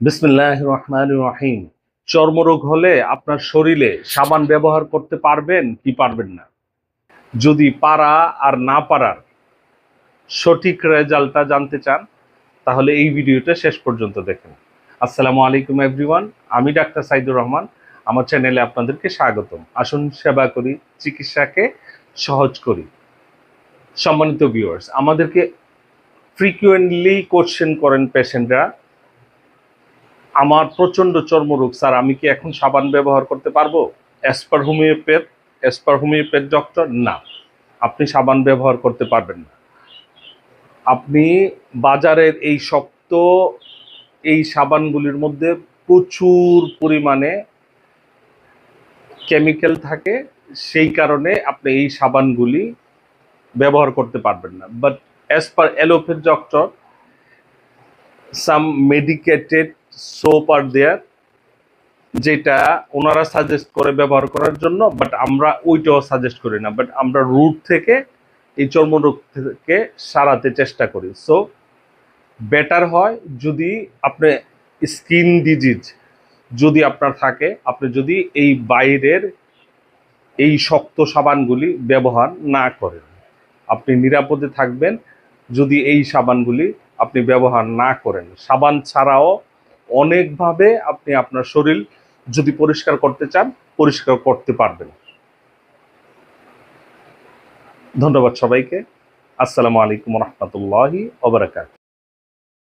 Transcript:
বিসমিল্লাহ রহমান রহিম। চর্মরোগ হলে আপনার শরীরে সাবান ব্যবহার করতে পারবেন কি পারবেন না। যদি পারা আর না পারার সঠিক রেজাল্টটা জানতে চান, তাহলে এই ভিডিওটা শেষ পর্যন্ত দেখেন। আসসালামু আলাইকুম এভরিওয়ান, আমি ডাক্তার সাইদুর রহমান, আমার চ্যানেলে আপনাদেরকে স্বাগতম। আসুন সেবা করি, চিকিৎসাকে সহজ করি। সম্মানিত ভিউয়ার্স আমাদেরকে ফ্রিকুয়েন্টলি কোশ্চেন করেন পেশেন্টরা আমার প্রচণ্ড চর্মরোগ, স্যার, আমি কি এখন সাবান ব্যবহার করতে পারব? As per homeopath as per homeopath doctor না। আপনি সাবান ব্যবহার করতে পারবেন না। আপনি বাজারের এই শক্ত এই সাবানগুলির মধ্যে প্রচুর পরিমাণে কেমিক্যাল থাকে, সেই কারণে আপনি এই সাবানগুলি ব্যবহার করতে পারবেন না। But as per allopath doctor some medicated soap আর দেয়ার যেটা ওনারা সাজেস্ট করে ব্যবহার করার জন্য বাট আমরা ওইটাও সাজেস্ট করি না বাট আমরা রুট থেকে এই চর্মরোগ থেকে সারাতে চেষ্টা করি। সো বেটার হয় যদি আপনি স্কিন ডিজিজ যদি আপনার থাকে, আপনি যদি এই বাইরের এই শক্ত সাবানগুলি ব্যবহার না করেন। আপনি নিরাপদে থাকবেন যদি এই সাবানগুলি আপনি ব্যবহার না করেন। সাবান ছাড়াও অনেকভাবে আপনি আপনার শরীর যদি পরিষ্কার করতে চান, পরিষ্কার করতে পারবেন। ধন্যবাদ সবাইকে। আসসালামু আলাইকুম রহমতুল্লাহি ওবরাকাত